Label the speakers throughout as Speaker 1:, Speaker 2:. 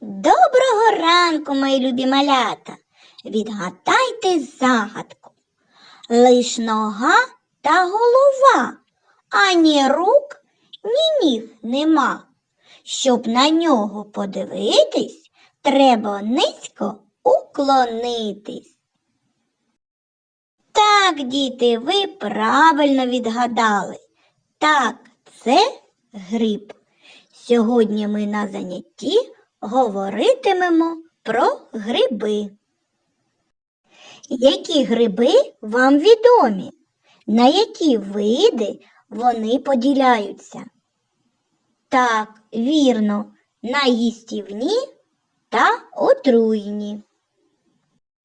Speaker 1: Доброго ранку, мої любі малята. Відгадайте загадку. Лиш нога та голова, ані рук, ні ніг нема. Щоб на нього подивитись, треба низько уклонитись. Так, діти, ви правильно відгадали. Так, це гриб. Сьогодні ми на занятті говоритимемо про гриби. Які гриби вам відомі? На які види вони поділяються? Так, вірно, на їстівні та отруйні.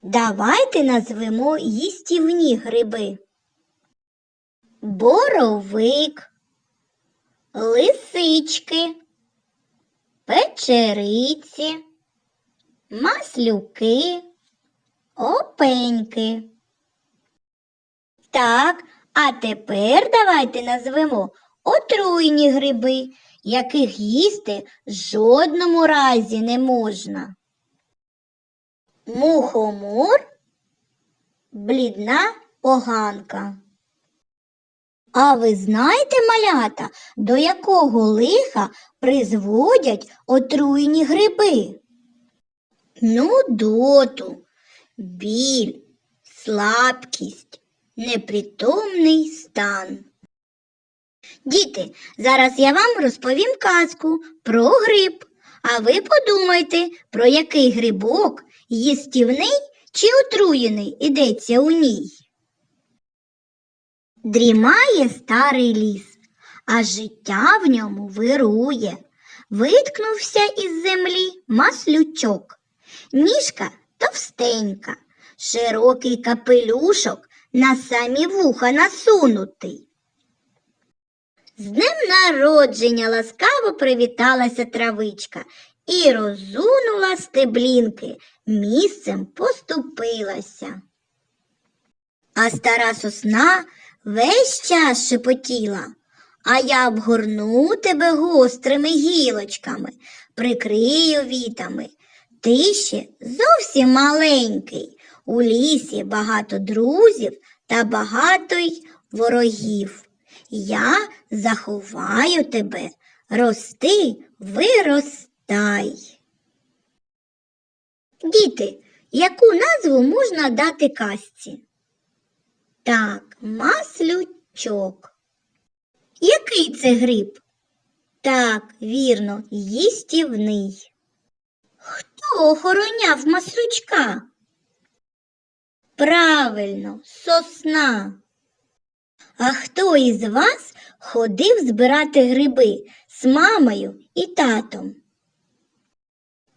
Speaker 1: Давайте назвемо їстівні гриби. Боровик, лисички, печериці, маслюки, опеньки. Так, а тепер давайте назвемо отруйні гриби, яких їсти в жодному разі не можна. Мухомор, блідна поганка. А ви знаєте, малята, до якого лиха призводять отруйні гриби? Нудоту, біль, слабкість, непритомний стан. Діти, зараз я вам розповім казку про гриб, а ви подумайте, про який грибок їстівний чи отруєний ідеться у ній. Дрімає старий ліс, а життя в ньому вирує. Виткнувся із землі маслючок, ніжка товстенька, широкий капелюшок на самі вуха насунутий. З днем народження ласкаво привіталася травичка і розунула стеблінки, місцем поступилася. А стара сосна весь час шепотіла, а я обгорну тебе гострими гілочками, прикрию вітами. Ти ще зовсім маленький. У лісі багато друзів та багато й ворогів. Я заховаю тебе, рости, виростай. Діти, яку назву можна дати казці? Так, маслючок. Який це гриб? Так, вірно, їстівний. Хто охороняв маслючка? Правильно, сосна. А хто із вас ходив збирати гриби з мамою і татом?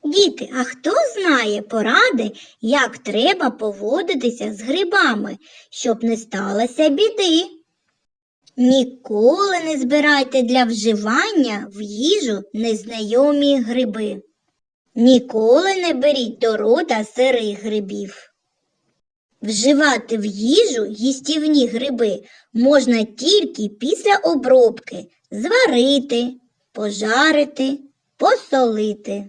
Speaker 1: Діти, а хто знає поради, як треба поводитися з грибами, щоб не сталося біди? Ніколи не збирайте для вживання в їжу незнайомі гриби. Ніколи не беріть до рота сирих грибів. Вживати в їжу їстівні гриби можна тільки після обробки зварити, пожарити, посолити.